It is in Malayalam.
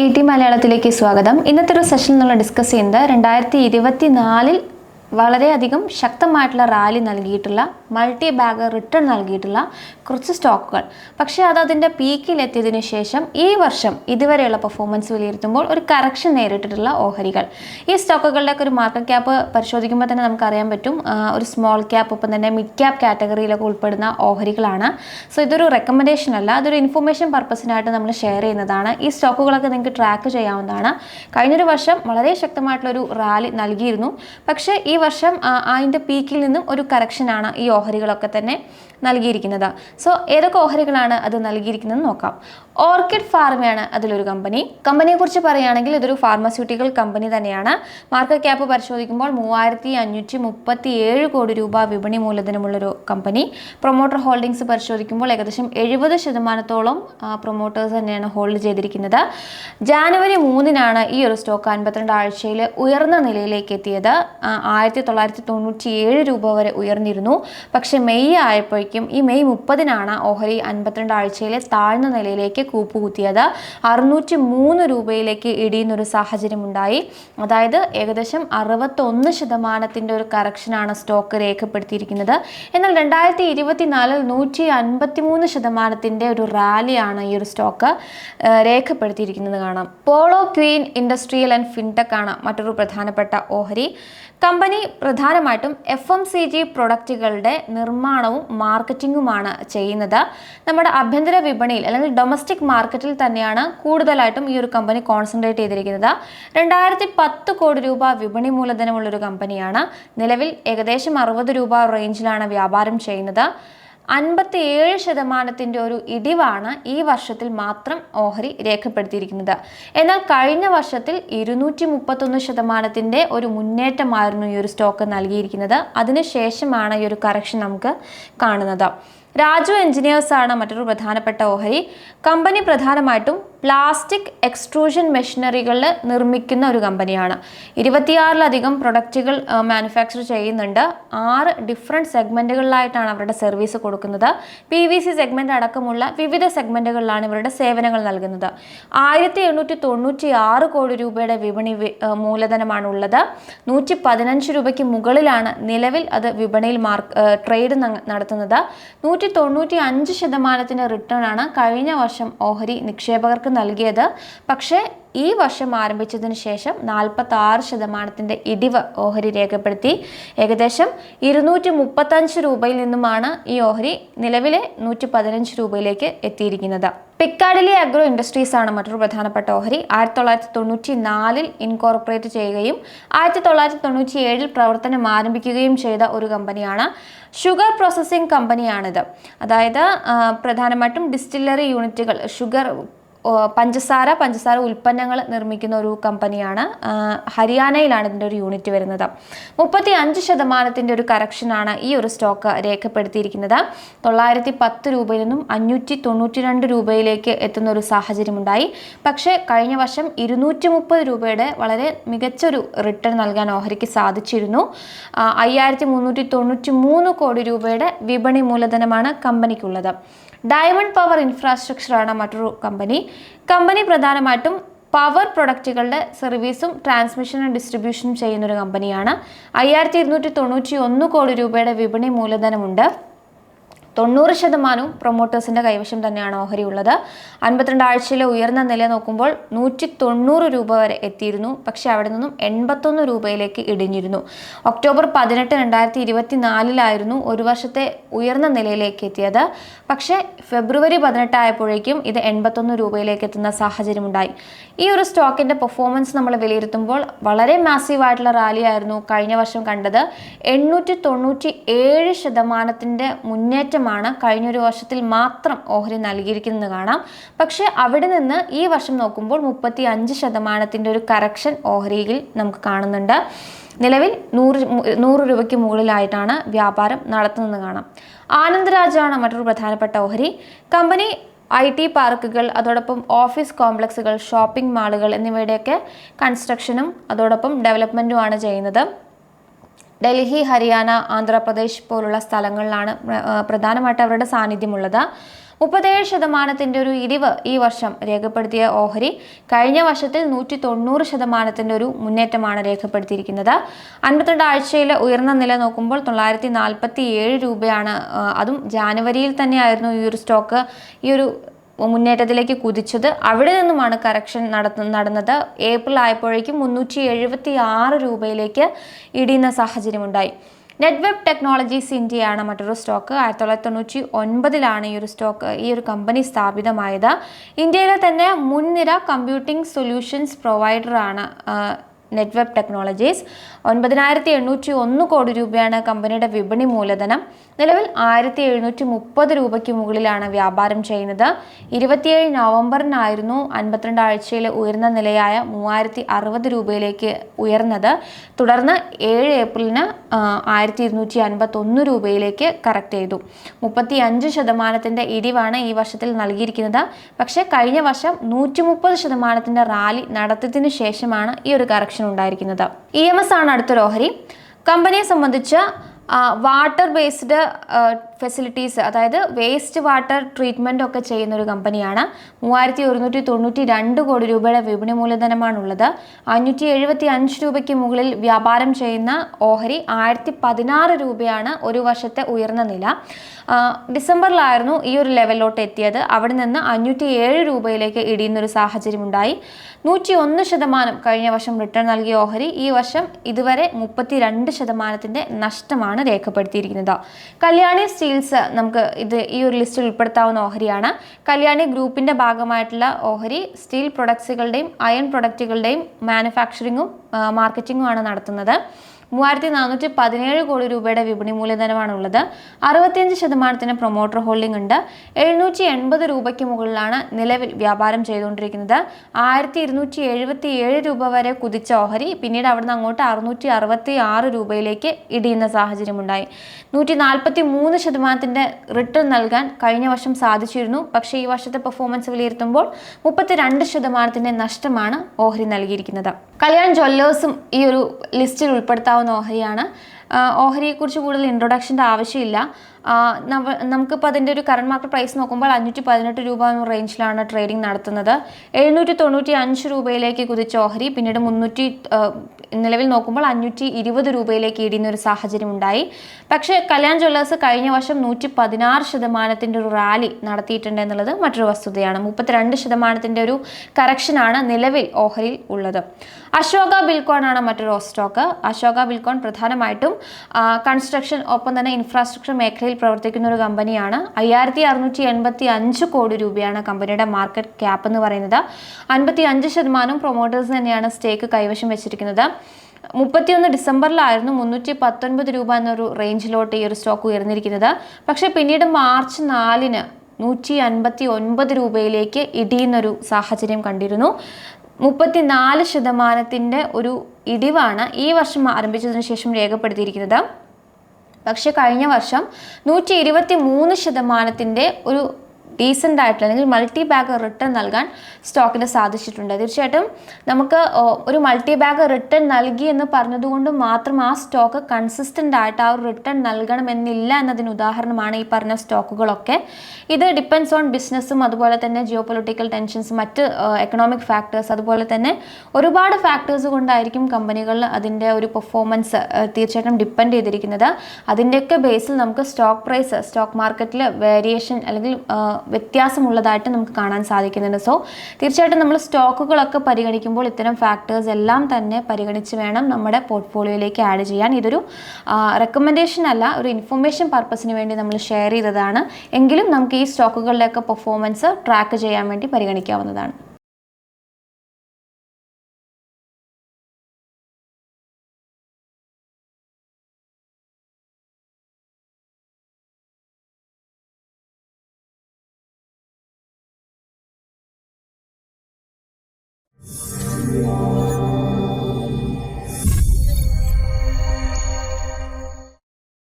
ഇ ടി മലയാളത്തിലേക്ക് സ്വാഗതം. ഇന്നത്തെ ഒരു സെഷനിൽ നമ്മൾ ഡിസ്കസ് ചെയ്യുന്നത് രണ്ടായിരത്തി ഇരുപത്തി നാലിൽ വളരെയധികം ശക്തമായിട്ടുള്ള റാലി നൽകിയിട്ടുള്ള മൾട്ടി ബാഗ് റിട്ടേൺ നൽകിയിട്ടുള്ള കുറച്ച് സ്റ്റോക്കുകൾ. പക്ഷേ അത് അതിന്റെ പീക്കിലെത്തിയതിനു ശേഷം ഈ വർഷം ഇതുവരെയുള്ള പെർഫോമൻസ് വിലയിരുത്തുമ്പോൾ ഒരു കറക്ഷൻ നേരിട്ടിട്ടുള്ള ഓഹരികൾ. ഈ സ്റ്റോക്കുകളുടെയൊക്കെ ഒരു മാർക്കറ്റ് ക്യാപ്പ് പരിശോധിക്കുമ്പോൾ തന്നെ നമുക്കറിയാൻ പറ്റും ഒരു സ്മോൾ ക്യാപ്പ് ഒപ്പം തന്നെ മിഡ് ക്യാപ്പ് കാറ്റഗറിയിലൊക്കെ ഉൾപ്പെടുന്ന ഓഹരികളാണ്. സോ ഇതൊരു റെക്കമെൻഡേഷൻ അല്ല അതൊരു ഇൻഫർമേഷൻ പർപ്പസിനായിട്ട് നമ്മൾ ഷെയർ ചെയ്യുന്നതാണ്. ഈ സ്റ്റോക്കുകളൊക്കെ നിങ്ങൾക്ക് ട്രാക്ക് ചെയ്യാവുന്നതാണ്. കഴിഞ്ഞൊരു വർഷം വളരെ ശക്തമായിട്ടുള്ളൊരു റാലി നൽകിയിരുന്നു. പക്ഷേ ഈ വർഷം അതിന്റെ പീക്കിൽ നിന്നും ഒരു കറക്ഷനാണ് ഈ ഓഹരികളൊക്കെ തന്നെ നൽകിയിരിക്കുന്നത്. സോ ഏതൊക്കെ ഓഹരികളാണ് അത് നൽകിയിരിക്കുന്നത് നോക്കാം. ഓർക്കിഡ് ഫാർമയാണ് അതിലൊരു കമ്പനി. കമ്പനിയെ കുറിച്ച് പറയുകയാണെങ്കിൽ ഇതൊരു ഫാർമസ്യൂട്ടിക്കൽ കമ്പനി തന്നെയാണ്. മാർക്കറ്റ് ക്യാപ്പ് പരിശോധിക്കുമ്പോൾ മൂവായിരത്തി അഞ്ഞൂറ്റി മുപ്പത്തി ഏഴ് കോടി രൂപ വിപണി മൂലധനമുള്ളൊരു കമ്പനി. പ്രൊമോട്ടർ ഹോൾഡിംഗ്സ് പരിശോധിക്കുമ്പോൾ ഏകദേശം എഴുപത് ശതമാനത്തോളം പ്രൊമോട്ടേഴ്സ് തന്നെയാണ് ഹോൾഡ് ചെയ്തിരിക്കുന്നത്. ജാനുവരി മൂന്നിനാണ് ഈ ഒരു സ്റ്റോക്ക് അൻപത്തിരണ്ട് ആഴ്ചയിൽ ഉയർന്ന നിലയിലേക്ക് എത്തിയത്. ആയിരത്തി തൊള്ളായിരത്തി തൊണ്ണൂറ്റി ഏഴ് രൂപ വരെ ഉയർന്നിരുന്നു. പക്ഷേ മെയ് ആയപ്പോഴേക്കും ഈ മെയ് മുപ്പതിനാണ് ഓഹരി അൻപത്തിരണ്ട് ആഴ്ചയിലെ താഴ്ന്ന നിലയിലേക്ക് കൂപ്പുകുത്തിയത്. അറുന്നൂറ്റി മൂന്ന് രൂപയിലേക്ക് ഇടിയുന്നൊരു സാഹചര്യമുണ്ടായി. അതായത് ഏകദേശം അറുപത്തൊന്ന് ശതമാനത്തിന്റെ ഒരു കറക്ഷനാണ് സ്റ്റോക്ക് രേഖപ്പെടുത്തിയിരിക്കുന്നത്. എന്നാൽ രണ്ടായിരത്തി ഇരുപത്തിനാലിൽ നൂറ്റി അൻപത്തി മൂന്ന് ശതമാനത്തിന്റെ ഒരു റാലിയാണ് ഈ ഒരു സ്റ്റോക്ക് രേഖപ്പെടുത്തിയിരിക്കുന്നത് കാണാം. Polo Queen Industrial and Fintech ആണ് മറ്റൊരു പ്രധാനപ്പെട്ട ഓഹരി. കമ്പനി പ്രധാനമായിട്ടും എഫ് എം സി ജി പ്രൊഡക്റ്റുകളുടെ നിർമ്മാണവും മാർക്കറ്റിങ്ങുമാണ് ചെയ്യുന്നത്. നമ്മുടെ ആഭ്യന്തര വിപണിയിൽ അല്ലെങ്കിൽ ഡൊമസ്റ്റിക് മാർക്കറ്റിൽ തന്നെയാണ് കൂടുതലായിട്ടും ഈ ഒരു കമ്പനി കോൺസെൻട്രേറ്റ് ചെയ്തിരിക്കുന്നത്. രണ്ടായിരത്തി പത്ത് കോടി രൂപ വിപണി മൂലധനമുള്ളൊരു കമ്പനിയാണ് നിലവിൽ ഏകദേശം അറുപത് രൂപ റേഞ്ചിലാണ് വ്യാപാരം ചെയ്യുന്നത്. അൻപത്തി ഏഴ് ശതമാനത്തിന്റെ ഒരു ഇടിവാണ് ഈ വർഷത്തിൽ മാത്രം ഓഹരി രേഖപ്പെടുത്തിയിരിക്കുന്നത്. എന്നാൽ കഴിഞ്ഞ വർഷത്തിൽ ഇരുന്നൂറ്റി മുപ്പത്തൊന്ന് ശതമാനത്തിന്റെ ഒരു മുന്നേറ്റമായിരുന്നു ഈ ഒരു സ്റ്റോക്ക് നൽകിയിരിക്കുന്നത്. അതിനുശേഷമാണ് ഈ ഒരു കറക്ഷൻ നമുക്ക് കാണുന്നത്. രാജു എഞ്ചിനീയേഴ്സാണ് മറ്റൊരു പ്രധാനപ്പെട്ട ഓഹരി. കമ്പനി പ്രധാനമായിട്ടും പ്ലാസ്റ്റിക് എക്സ്ട്രൂഷൻ മെഷീനറികൾ നിർമ്മിക്കുന്ന ഒരു കമ്പനിയാണ്. ഇരുപത്തിയാറിലധികം പ്രൊഡക്റ്റുകൾ മാനുഫാക്ചർ ചെയ്യുന്നുണ്ട്. ആറ് ഡിഫറെന്റ് സെഗ്മെന്റുകളിലായിട്ടാണ് അവരുടെ സർവീസ് കൊടുക്കുന്നത്. പി വി സി സെഗ്മെന്റ് അടക്കമുള്ള വിവിധ സെഗ്മെന്റുകളിലാണ് ഇവരുടെ സേവനങ്ങൾ നൽകുന്നത്. ആയിരത്തി എണ്ണൂറ്റി തൊണ്ണൂറ്റി ആറ് കോടി രൂപയുടെ വിപണി മൂലധനമാണ് ഉള്ളത് നൂറ്റി പതിനഞ്ച് രൂപയ്ക്ക് മുകളിലാണ് നിലവിൽ അത് വിപണിയിൽ മാർക്ക് ട്രേഡ് നടത്തുന്നത്. നൂറ്റി തൊണ്ണൂറ്റി അഞ്ച് ശതമാനത്തിന്റെ റിട്ടേൺ ആണ് കഴിഞ്ഞ വർഷം ഓഹരി നിക്ഷേപകർക്ക് നൽകിയത്. പക്ഷേ ഈ വർഷം ആരംഭിച്ചതിന് ശേഷം നാൽപ്പത്തി ആറ് ശതമാനത്തിന്റെ ഇടിവ് ഓഹരി രേഖപ്പെടുത്തി. ഏകദേശം ഇരുന്നൂറ്റി മുപ്പത്തഞ്ച് രൂപയിൽ നിന്നുമാണ് ഈ ഓഹരി നിലവിലെ നൂറ്റി പതിനഞ്ച് രൂപയിലേക്ക് എത്തിയിരിക്കുന്നത്. പിക്കാഡിലെ അഗ്രോ ഇൻഡസ്ട്രീസ് ആണ് മറ്റൊരു പ്രധാനപ്പെട്ട ഓഹരി. ആയിരത്തി തൊള്ളായിരത്തി തൊണ്ണൂറ്റി നാലിൽ ഇൻകോർപ്പറേറ്റ് ചെയ്യുകയും ആയിരത്തി തൊള്ളായിരത്തി തൊണ്ണൂറ്റി ഏഴിൽ പ്രവർത്തനം ആരംഭിക്കുകയും ചെയ്ത ഒരു കമ്പനിയാണ് ഷുഗർ പ്രോസസ്സിംഗ് കമ്പനിയാണിത്. അതായത് പ്രധാനമായിട്ടും ഡിസ്റ്റില്ലറി യൂണിറ്റുകൾ ഷുഗർ പഞ്ചസാര പഞ്ചസാര ഉൽപ്പന്നങ്ങൾ നിർമ്മിക്കുന്ന ഒരു കമ്പനിയാണ്. ഹരിയാനയിലാണ് ഇതിന്റെ ഒരു യൂണിറ്റ് വരുന്നത്. മുപ്പത്തി അഞ്ച് ശതമാനത്തിന്റെ ഒരു കറക്ഷനാണ് ഈ ഒരു സ്റ്റോക്ക് രേഖപ്പെടുത്തിയിരിക്കുന്നത്. തൊള്ളായിരത്തി പത്ത് രൂപയിൽ നിന്നും അഞ്ഞൂറ്റി തൊണ്ണൂറ്റി രണ്ട് രൂപയിലേക്ക് എത്തുന്ന ഒരു സാഹചര്യമുണ്ടായി. പക്ഷേ കഴിഞ്ഞ വർഷം ഇരുന്നൂറ്റി മുപ്പത് രൂപയുടെ വളരെ മികച്ചൊരു റിട്ടേൺ നൽകാൻ ഓഹരിക്ക് സാധിച്ചിരുന്നു. അയ്യായിരത്തി മുന്നൂറ്റി തൊണ്ണൂറ്റി മൂന്ന് കോടി രൂപയുടെ വിപണി മൂലധനമാണ് കമ്പനിക്കുള്ളത്. ഡയമണ്ട് പവർ ഇൻഫ്രാസ്ട്രക്ചറാണ് മറ്റൊരു കമ്പനി. കമ്പനി പ്രധാനമായിട്ടും പവർ പ്രൊഡക്റ്റുകളുടെ സർവീസും ട്രാൻസ്മിഷനും ഡിസ്ട്രിബ്യൂഷനും ചെയ്യുന്ന ഒരു കമ്പനിയാണ്. അയ്യായിരത്തി ഇരുന്നൂറ്റി തൊണ്ണൂറ്റി ഒന്ന് കോടി രൂപയുടെ വിപണി മൂലധനമുണ്ട്. തൊണ്ണൂറ് ശതമാനവും പ്രൊമോട്ടേഴ്സിന്റെ കൈവശം തന്നെയാണ് ഓഹരി ഉള്ളത്. അൻപത്തിരണ്ട് ആഴ്ചയിലെ ഉയർന്ന നില നോക്കുമ്പോൾ നൂറ്റി തൊണ്ണൂറ് രൂപ വരെ എത്തിയിരുന്നു. പക്ഷെ അവിടെ നിന്നും എൺപത്തൊന്ന് രൂപയിലേക്ക് ഇടിഞ്ഞിരുന്നു. ഒക്ടോബർ പതിനെട്ട് രണ്ടായിരത്തി ഇരുപത്തി നാലിലായിരുന്നു ഒരു വർഷത്തെ ഉയർന്ന നിലയിലേക്ക് എത്തിയത്. പക്ഷേ ഫെബ്രുവരി പതിനെട്ടായപ്പോഴേക്കും ഇത് എൺപത്തൊന്ന് രൂപയിലേക്ക് എത്തുന്ന സാഹചര്യമുണ്ടായി. ഈ ഒരു സ്റ്റോക്കിന്റെ പെർഫോമൻസ് നമ്മൾ വിലയിരുത്തുമ്പോൾ വളരെ മാസീവായിട്ടുള്ള റാലി ആയിരുന്നു കഴിഞ്ഞ വർഷം കണ്ടത്. എണ്ണൂറ്റി തൊണ്ണൂറ്റി ഏഴ് ശതമാനത്തിന്റെ മുന്നേറ്റമാണ് കഴിഞ്ഞൊരു വർഷത്തിൽ മാത്രം ഓഹരി നൽകിയിരിക്കുന്നത് കാണാം. പക്ഷേ അവിടെ നിന്ന് ഈ വർഷം നോക്കുമ്പോൾ മുപ്പത്തി അഞ്ച് ശതമാനത്തിന്റെ ഒരു കറക്ഷൻ ഓഹരിയിൽ നമുക്ക് കാണുന്നുണ്ട്. നിലവിൽ നൂറ് നൂറ് രൂപയ്ക്ക് മുകളിലായിട്ടാണ് വ്യാപാരം നടത്തുന്നത് കാണാം. ആനന്ദരാജാണ് മറ്റൊരു പ്രധാനപ്പെട്ട ഓഹരി. കമ്പനി ഐ ടി പാർക്കുകൾ അതോടൊപ്പം ഓഫീസ് കോംപ്ലക്സുകൾ ഷോപ്പിംഗ് മാളുകൾ എന്നിവയുടെയൊക്കെ കൺസ്ട്രക്ഷനും അതോടൊപ്പം ഡെവലപ്മെന്റുമാണ് ചെയ്യുന്നത്. ഡൽഹി ഹരിയാന ആന്ധ്രാപ്രദേശ് പോലുള്ള സ്ഥലങ്ങളിലാണ് പ്ര- പ്രധാനമായിട്ട് അവരുടെ സാന്നിധ്യമുള്ളത്. മുപ്പത്തേഴ് ശതമാനത്തിന്റെ ഒരു ഇടിവ് ഈ വർഷം രേഖപ്പെടുത്തിയ ഓഹരി കഴിഞ്ഞ വർഷത്തിൽ നൂറ്റി തൊണ്ണൂറ് ശതമാനത്തിന്റെ ഒരു മുന്നേറ്റമാണ് രേഖപ്പെടുത്തിയിരിക്കുന്നത്. അൻപത്തിരണ്ട് ആഴ്ചയിലെ ഉയർന്ന നില നോക്കുമ്പോൾ തൊള്ളായിരത്തി നാൽപ്പത്തി ഏഴ് രൂപയാണ് അതും ജാനുവരിയിൽ തന്നെയായിരുന്നു ഈ ഒരു സ്റ്റോക്ക് ഈ ഒരു മുന്നേറ്റത്തിലേക്ക് കുതിച്ചത്. അവിടെ നിന്നുമാണ് കറക്ഷൻ നടത്ത നടന്നത്. ഏപ്രിൽ ആയപ്പോഴേക്കും മുന്നൂറ്റി എഴുപത്തി ആറ് രൂപയിലേക്ക് ഇടിയുന്ന സാഹചര്യമുണ്ടായി. നെറ്റ്വെബ് ടെക്നോളജീസ് ഇന്ത്യയാണ് മറ്റൊരു സ്റ്റോക്ക്. ആയിരത്തി തൊള്ളായിരത്തി തൊണ്ണൂറ്റി ഒൻപതിലാണ് ഈ ഒരു സ്റ്റോക്ക് ഈ ഒരു കമ്പനി സ്ഥാപിതമായത്. ഇന്ത്യയിലെ തന്നെ മുൻനിര കമ്പ്യൂട്ടിംഗ് സൊല്യൂഷൻസ് പ്രൊവൈഡറാണ് നെറ്റ്വെബ് ടെക്നോളജീസ്. ഒൻപതിനായിരത്തി എണ്ണൂറ്റി ഒന്ന് കോടി രൂപയാണ് കമ്പനിയുടെ വിപണി മൂലധനം. നിലവിൽ ആയിരത്തി എഴുന്നൂറ്റി മുപ്പത് രൂപയ്ക്ക് മുകളിലാണ് വ്യാപാരം ചെയ്യുന്നത്. ഇരുപത്തിയേഴ് നവംബറിനായിരുന്നു അൻപത്തിരണ്ട് ആഴ്ചയിലെ ഉയർന്ന നിലയായ മൂവായിരത്തി അറുപത് രൂപയിലേക്ക് ഉയർന്നത്. തുടർന്ന് ഏഴ് ഏപ്രിലിന് ആയിരത്തി ഇരുന്നൂറ്റി അൻപത്തൊന്ന് രൂപയിലേക്ക് കറക്റ്റ് ചെയ്തു. മുപ്പത്തി അഞ്ച് ശതമാനത്തിന്റെ ഇടിവാണ് ഈ വർഷത്തിൽ നൽകിയിരിക്കുന്നത്. പക്ഷേ കഴിഞ്ഞ വർഷം നൂറ്റി മുപ്പത് ശതമാനത്തിന്റെ റാലി നടത്തിയതിനു ശേഷമാണ് ഈ ഒരു കറക്ഷൻ ഉണ്ടായിരിക്കുന്നത്. ഇ എം എസ് ആണ് അടുത്തൊരു ഓഹരി. കമ്പനിയെ സംബന്ധിച്ച് വാട്ടർ ബേസ്ഡ് ഫെസിലിറ്റീസ് അതായത് വേസ്റ്റ് വാട്ടർ ട്രീറ്റ്മെന്റ് ഒക്കെ ചെയ്യുന്ന ഒരു കമ്പനിയാണ്. മൂവായിരത്തി ഒരുന്നൂറ്റി തൊണ്ണൂറ്റി രണ്ട് കോടി രൂപയുടെ വിപണി മൂലധനമാണുള്ളത്. അഞ്ഞൂറ്റി എഴുപത്തി അഞ്ച് രൂപയ്ക്ക് മുകളിൽ വ്യാപാരം ചെയ്യുന്ന ഓഹരി ആയിരത്തി പതിനാറ് രൂപയാണ് ഒരു വർഷത്തെ ഉയർന്ന നില. ഡിസംബറിലായിരുന്നു ഈ ഒരു ലെവലിലോട്ട് എത്തിയത്. അവിടെ നിന്ന് അഞ്ഞൂറ്റി ഏഴ് രൂപയിലേക്ക് ഇടിയുന്നൊരു സാഹചര്യമുണ്ടായി. നൂറ്റി ഒന്ന് ശതമാനം കഴിഞ്ഞ വർഷം റിട്ടേൺ നൽകിയ ഓഹരി ഈ വർഷം ഇതുവരെ മുപ്പത്തി രണ്ട് ശതമാനത്തിന്റെ നഷ്ടമാണ് രേഖപ്പെടുത്തിയിരിക്കുന്നത്. കല്യാണി സ്റ്റീൽസ് നമുക്ക് ഇത് ഈ ഒരു ലിസ്റ്റിൽ ഉൾപ്പെടുത്താവുന്ന ഓഹരിയാണ്. കല്യാണി ഗ്രൂപ്പിന്റെ ഭാഗമായിട്ടുള്ള ഓഹരി സ്റ്റീൽ പ്രൊഡക്ട്സുകളുടെയും അയൺ പ്രൊഡക്റ്റുകളുടെയും മാനുഫാക്ചറിങ്ങും മാർക്കറ്റിങ്ങുമാണ് നടത്തുന്നത്. മൂവായിരത്തി നാനൂറ്റി പതിനേഴ് കോടി രൂപയുടെ വിപണി മൂലധനമാണുള്ളത്. അറുപത്തിയഞ്ച് ശതമാനത്തിന് പ്രൊമോട്ടർ ഹോൾഡിംഗ് ഉണ്ട്. എഴുന്നൂറ്റി എൺപത് രൂപയ്ക്ക് മുകളിലാണ് നിലവിൽ വ്യാപാരം ചെയ്തുകൊണ്ടിരിക്കുന്നത്. ആയിരത്തി ഇരുന്നൂറ്റി എഴുപത്തി ഏഴ് രൂപ വരെ കുതിച്ച ഓഹരി പിന്നീട് അവിടുന്ന് അങ്ങോട്ട് അറുന്നൂറ്റി അറുപത്തി ആറ് രൂപയിലേക്ക് ഇടിയുന്ന സാഹചര്യമുണ്ടായി. നൂറ്റി നാൽപ്പത്തി മൂന്ന് ശതമാനത്തിന്റെ റിട്ടേൺ നൽകാൻ കഴിഞ്ഞ വർഷം സാധിച്ചിരുന്നു. പക്ഷേ ഈ വർഷത്തെ പെർഫോമൻസ് വിലയിരുത്തുമ്പോൾ മുപ്പത്തിരണ്ട് ശതമാനത്തിന്റെ നഷ്ടമാണ് ഓഹരി നൽകിയിരിക്കുന്നത്. കല്യാൺ ജ്വല്ലേഴ്സും ഈ ഒരു ലിസ്റ്റിൽ ഉൾപ്പെടുത്താവുന്ന ചെയ്യാവുന്ന ഓഹരിയാണ്? ഓഹരിയെക്കുറിച്ച് കൂടുതൽ ഇൻട്രൊഡക്ഷന്റെ ആവശ്യമില്ല. നമുക്കിപ്പോൾ അതിന്റെ ഒരു കറണ്ട് മാർക്കറ്റ് പ്രൈസ് നോക്കുമ്പോൾ അഞ്ഞൂറ്റി പതിനെട്ട് രൂപ റേഞ്ചിലാണ് ട്രേഡിംഗ് നടത്തുന്നത്. എഴുന്നൂറ്റി തൊണ്ണൂറ്റി അഞ്ച് രൂപയിലേക്ക് കുതിച്ച ഓഹരി പിന്നീട് മുന്നൂറ്റി നിലവിൽ നോക്കുമ്പോൾ അഞ്ഞൂറ്റി ഇരുപത് രൂപയിലേക്ക് ഇടിയുന്ന ഒരു സാഹചര്യം ഉണ്ടായി. പക്ഷേ കല്യാൺ ജ്വല്ലേഴ്സ് കഴിഞ്ഞ വർഷം നൂറ്റി പതിനാറ് ശതമാനത്തിന്റെ ഒരു റാലി നടത്തിയിട്ടുണ്ട് എന്നുള്ളത് മറ്റൊരു വസ്തുതയാണ്. മുപ്പത്തിരണ്ട് ശതമാനത്തിന്റെ ഒരു കറക്ഷനാണ് നിലവിൽ ഓഹരിയിൽ ഉള്ളത്. അശോക ബിൽക്കോൺ ആണ് മറ്റൊരു സ്റ്റോക്ക് അശോക ബിൽക്കോൺ പ്രധാനമായിട്ടും കൺസ്ട്രക്ഷൻ ഒപ്പം തന്നെ ഇൻഫ്രാസ്ട്രക്ചർ മേഖലയിൽ പ്രവർത്തിക്കുന്ന ഒരു കമ്പനിയാണ്. അയ്യായിരത്തി അറുന്നൂറ്റി എൺപത്തി അഞ്ച് കോടി രൂപയാണ് കമ്പനിയുടെ മാർക്കറ്റ് ക്യാപ്പ് എന്ന് പറയുന്നത്. അൻപത്തി അഞ്ച് ശതമാനം പ്രൊമോട്ടേഴ്സ് തന്നെയാണ് സ്റ്റേക്ക് കൈവശം വെച്ചിരിക്കുന്നത്. മുപ്പത്തിയൊന്ന് ഡിസംബറിലായിരുന്നു മുന്നൂറ്റി പത്തൊൻപത് രൂപ എന്നൊരു റേഞ്ചിലോട്ട് ഈ ഒരു സ്റ്റോക്ക് ഉയർന്നിരിക്കുന്നത്. പക്ഷേ പിന്നീട് മാർച്ച് നാലിന് നൂറ്റി അൻപത്തി ഒൻപത് രൂപയിലേക്ക് ഇടിയുന്നൊരു സാഹചര്യം കണ്ടിരുന്നു. മുപ്പത്തിനാല് ശതമാനത്തിന്റെ ഒരു ഇടിവാണ് ഈ വർഷം ആരംഭിച്ചതിന് ശേഷം രേഖപ്പെടുത്തിയിരിക്കുന്നത്. പക്ഷേ കഴിഞ്ഞ വർഷം നൂറ്റി ഇരുപത്തി മൂന്ന് ശതമാനത്തിന്റെ ഒരു ഡീസന്റ് ആയിട്ടുള്ള അല്ലെങ്കിൽ മൾട്ടി ബാഗ് റിട്ടേൺ നൽകാൻ സ്റ്റോക്കിന് സാധിച്ചിട്ടുണ്ട്. തീർച്ചയായിട്ടും നമുക്ക് ഒരു മൾട്ടി ബാഗ് റിട്ടേൺ നൽകി എന്ന് പറഞ്ഞതുകൊണ്ട് മാത്രം ആ സ്റ്റോക്ക് കൺസിസ്റ്റന്റ് ആയിട്ട് ആ ഒരു റിട്ടേൺ നൽകണമെന്നില്ല എന്നതിന് ഉദാഹരണമാണ് ഈ പറഞ്ഞ സ്റ്റോക്കുകളൊക്കെ ഇത് ഡിപ്പെൻസ് ഓൺ ബിസിനസ്സും അതുപോലെ തന്നെ ജിയോ പൊളിറ്റിക്കൽ ടെൻഷൻസ് മറ്റ് എക്കണോമിക് ഫാക്ടേഴ്സ് അതുപോലെ തന്നെ ഒരുപാട് ഫാക്ടേഴ്സ് കൊണ്ടായിരിക്കും കമ്പനികളിൽ അതിന്റെ ഒരു പെർഫോമൻസ് തീർച്ചയായിട്ടും ഡിപ്പെൻഡ് ചെയ്തിരിക്കുന്നത്. അതിന്റെയൊക്കെ ബേസിൽ നമുക്ക് സ്റ്റോക്ക് പ്രൈസ് സ്റ്റോക്ക് മാർക്കറ്റിൽ വേരിയേഷൻ അല്ലെങ്കിൽ വ്യത്യാസമുള്ളതായിട്ട് നമുക്ക് കാണാൻ സാധിക്കുന്നുണ്ട്. സോ തീർച്ചയായിട്ടും നമ്മൾ സ്റ്റോക്കുകളൊക്കെ പരിഗണിക്കുമ്പോൾ ഇത്തരം ഫാക്ടേഴ്സ് എല്ലാം തന്നെ പരിഗണിച്ച് വേണം നമ്മുടെ പോർട്ട്ഫോളിയോയിലേക്ക് ആഡ് ചെയ്യാൻ. ഇതൊരു റെക്കമെൻഡേഷൻ അല്ല ഒരു ഇൻഫർമേഷൻ പർപ്പസിന് വേണ്ടി നമ്മൾ ഷെയർ ചെയ്തതാണ്. എങ്കിലും നമുക്ക് ഈ സ്റ്റോക്കുകളുടെയൊക്കെ പെർഫോമൻസ് ട്രാക്ക് ചെയ്യാൻ വേണ്ടി പരിഗണിക്കാവുന്നതാണ്. 我。